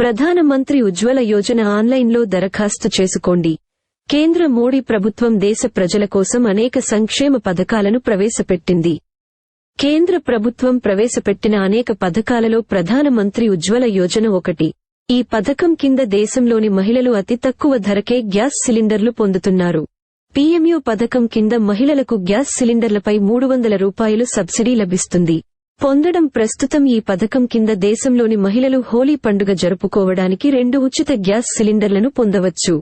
ప్రధానమంత్రి ఉజ్వల యోజన ఆన్లైన్లో దరఖాస్తు చేసుకోండి. కేంద్ర మోడీ ప్రభుత్వం దేశ ప్రజల కోసం అనేక సంక్షేమ పథకాలను ప్రవేశపెట్టింది. కేంద్ర ప్రభుత్వం ప్రవేశపెట్టిన అనేక పథకాలలో ప్రధానమంత్రి ఉజ్వల యోజన ఒకటి. ఈ పథకం కింద దేశంలోని మహిళలు అతి తక్కువ ధరకే గ్యాస్ సిలిండర్లు పొందుతున్నారు. పీఎంయూ పథకం కింద మహిళలకు గ్యాస్ సిలిండర్లపై మూడు వందల రూపాయలు సబ్సిడీ లభిస్తుంది. పొందడం ప్రస్తుతం ఈ పథకం కింద దేశంలోని మహిళలు హోలీ పండుగ జరుపుకోవడానికి రెండు ఉచిత గ్యాస్ సిలిండర్లను పొందవచ్చు.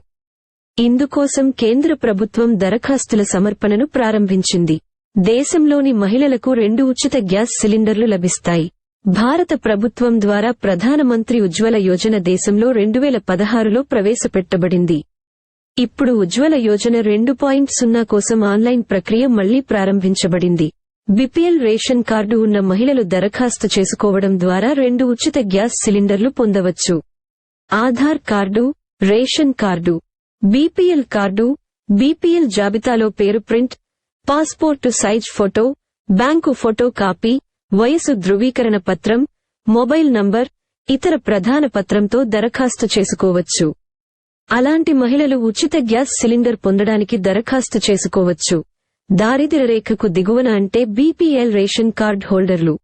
ఇందుకోసం కేంద్ర ప్రభుత్వం దరఖాస్తుల సమర్పణను ప్రారంభించింది. దేశంలోని మహిళలకు రెండు ఉచిత గ్యాస్ సిలిండర్లు లభిస్తాయి. భారత ప్రభుత్వం ద్వారా ప్రధానమంత్రి ఉజ్వల యోజన దేశంలో రెండు వేల పదహారులో ప్రవేశపెట్టబడింది. ఇప్పుడు ఉజ్వల యోజన రెండు పాయింట్ సున్నా కోసం ఆన్లైన్ ప్రక్రియ మళ్ళీ ప్రారంభించబడింది. బిపిఎల్ రేషన్ కార్డు ఉన్న మహిళలు దరఖాస్తు చేసుకోవడం ద్వారా రెండు ఉచిత గ్యాస్ సిలిండర్లు పొందవచ్చు. Aadhaar card ration card BPL card BPL జాబితాలో పేరు print passport size photo bank photo copy వయసు ధృవీకరణ పత్రం మొబైల్ నంబర్ ఇతర ప్రధాన పత్రంతో దరఖాస్తు చేసుకోవచ్చు. అలాంటి మహిళలు ఉచిత గ్యాస్ సిలిండర్ పొందడానికి దరఖాస్తు చేసుకోవచ్చు. దారిద్ర్య రేఖకు దిగువన అంటే బీపీఎల్ రేషన్ కార్డ్ హోల్డర్లు.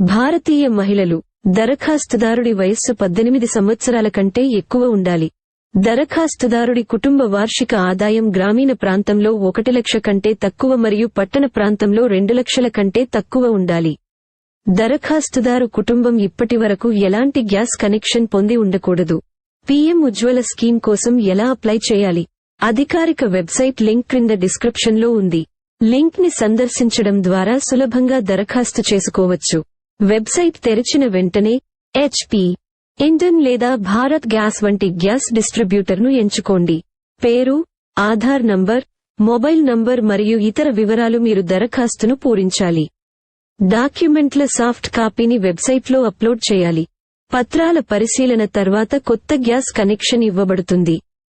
భారతీయ మహిళలు దరఖాస్తుదారుడి వయస్సు పద్దెనిమిది సంవత్సరాల కంటే ఎక్కువ ఉండాలి. దరఖాస్తుదారుడి కుటుంబ వార్షిక ఆదాయం గ్రామీణ ప్రాంతంలో ఒకటి లక్ష కంటే తక్కువ మరియు పట్టణ ప్రాంతంలో రెండు లక్షల కంటే తక్కువ ఉండాలి. దరఖాస్తుదారు కుటుంబం ఇప్పటివరకు ఎలాంటి గ్యాస్ కనెక్షన్ పొంది ఉండకూడదు. పీఎం ఉజ్వల స్కీమ్ కోసం ఎలా అప్లై చేయాలి? అధికారిక వెబ్సైట్ లింక్ క్రింద డిస్క్రిప్షన్లో ఉంది. లింక్ని సందర్శించడం ద్వారా సులభంగా దరఖాస్తు చేసుకోవచ్చు. వెబ్సైట్ తెరిచిన వెంటనే హెచ్పి ఇండన్ లేదా భారత్ గ్యాస్ వంటి గ్యాస్ డిస్ట్రిబ్యూటర్ను ఎంచుకోండి. పేరు ఆధార్ నంబర్ మొబైల్ నంబర్ మరియు ఇతర వివరాలు మీరు దరఖాస్తును పూరించాలి. డాక్యుమెంట్ల సాఫ్ట్ కాపీని వెబ్సైట్లో అప్లోడ్ చేయాలి. పత్రాల పరిశీలన తర్వాత కొత్త గ్యాస్ కనెక్షన్ ఇవ్వబడుతుంది.